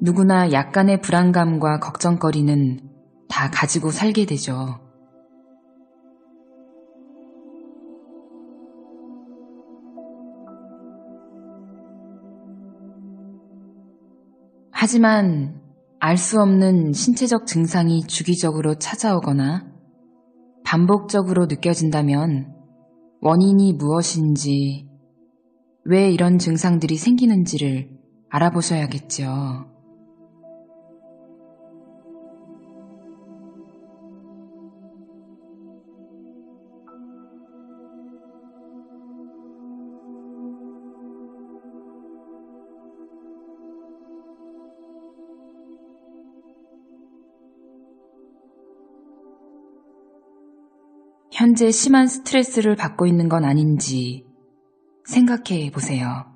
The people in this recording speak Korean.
누구나 약간의 불안감과 걱정거리는 다 가지고 살게 되죠. 하지만 알 수 없는 신체적 증상이 주기적으로 찾아오거나 반복적으로 느껴진다면 원인이 무엇인지, 왜 이런 증상들이 생기는지를 알아보셔야겠죠. 현재 심한 스트레스를 받고 있는 건 아닌지 생각해 보세요.